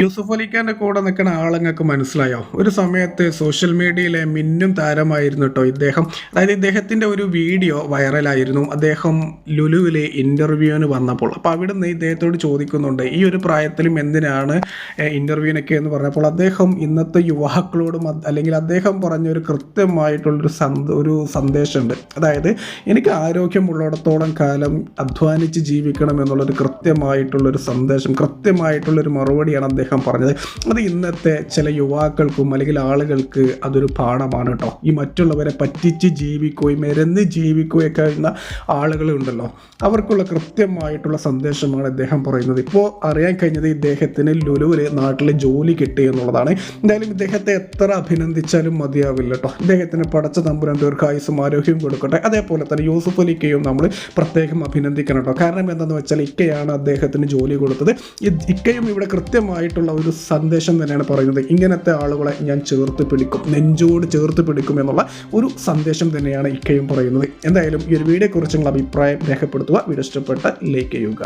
യൂസുഫ് അലിഖാന്റെ കൂടെ നിൽക്കുന്ന ആളങ്ങൾക്ക് മനസ്സിലായോ? ഒരു സമയത്ത് സോഷ്യൽ മീഡിയയിലെ മിന്നും താരമായിരുന്നു കേട്ടോ ഇദ്ദേഹം. അതായത് ഇദ്ദേഹത്തിന്റെ ഒരു വീഡിയോ വൈറലായിരുന്നു. അദ്ദേഹം ലുലുവിലെ ഇന്റർവ്യൂവിന് വന്നപ്പോൾ. അപ്പോൾ നിന്ന് ഇദ്ദേഹത്തോട് ചോദിക്കുന്നുണ്ട് ഈ ഒരു പ്രായത്തിലും എന്തിനാണ് ഇന്റർവ്യൂവിനൊക്കെ എന്ന് പറഞ്ഞപ്പോൾ അദ്ദേഹം ഇന്നത്തെ യുവാക്കളോടും അല്ലെങ്കിൽ അദ്ദേഹം പറഞ്ഞ ഒരു കൃത്യമായിട്ടുള്ളൊരു സന്ത ഒരു സന്ദേശമുണ്ട്. അതായത് എനിക്ക് ആരോഗ്യമുള്ളിടത്തോളം കാലം അധ്വാനിച്ച് ജീവിക്കണം എന്നുള്ളൊരു കൃത്യമായിട്ടുള്ളൊരു സന്ദേശം കൃത്യമായിട്ടുള്ളൊരു മറുപടിയാണ് അദ്ദേഹം പറഞ്ഞത്. അത് ഇന്നത്തെ ചില യുവാക്കൾക്കും അല്ലെങ്കിൽ ആളുകൾക്ക് അതൊരു പാഠമാണ് കേട്ടോ ഈ മറ്റുള്ളവരെ പറ്റിച്ച് ജീവിക്കുകയും മെരന്ന് ജീവിക്കുകയും കഴിയുന്ന ആളുകളുണ്ടല്ലോ അവർക്കുള്ള കൃത്യമായിട്ടുള്ള സന്ദേശമാണ് ഇദ്ദേഹം പറയുന്നത്. ഇപ്പോൾ അറിയാൻ കഴിഞ്ഞത് ഇദ്ദേഹത്തിന് ലുലുവിൽ നാട്ടിൽ ജോലി കിട്ടി എന്നുള്ളതാണ്. എന്തായാലും ഇദ്ദേഹത്തെ എത്ര അഭിനന്ദിച്ചാലും മതിയാവില്ല കേട്ടോ ഇദ്ദേഹത്തിന് പടച്ച തമ്പുരാൻ ദീർഘായുസും ആരോഗ്യവും കൊടുക്കട്ടെ. അതേപോലെ തന്നെ യൂസുഫ് അലിക്കയും നമ്മൾ പ്രത്യേകം അഭിനന്ദിക്കണം കേട്ടോ കാരണം എന്താണെന്ന് വെച്ചാൽ ഇക്കയാണ് അദ്ദേഹത്തിന് ജോലി കൊടുത്തത്. ഇക്കയും ഇവിടെ കൃത്യമായിട്ടുള്ള ഒരു സന്ദേശം തന്നെയാണ് പറയുന്നത്. ഇങ്ങനത്തെ ആളുകളെ ഞാൻ ചേർത്ത് പിടിക്കും നെഞ്ചോട് ചേർത്ത് പിടിക്കും എന്നുള്ള ഒരു സന്ദേശം തന്നെയാണ് ഇക്കയും പറയുന്നത്. എന്തായാലും ഈ ഒരു വീഡിയോയെക്കുറിച്ചുള്ള അഭിപ്രായം രേഖപ്പെടുത്തുക. വീഡിയോ ഇഷ്ടപ്പെട്ട ലൈക്ക് ചെയ്യുക.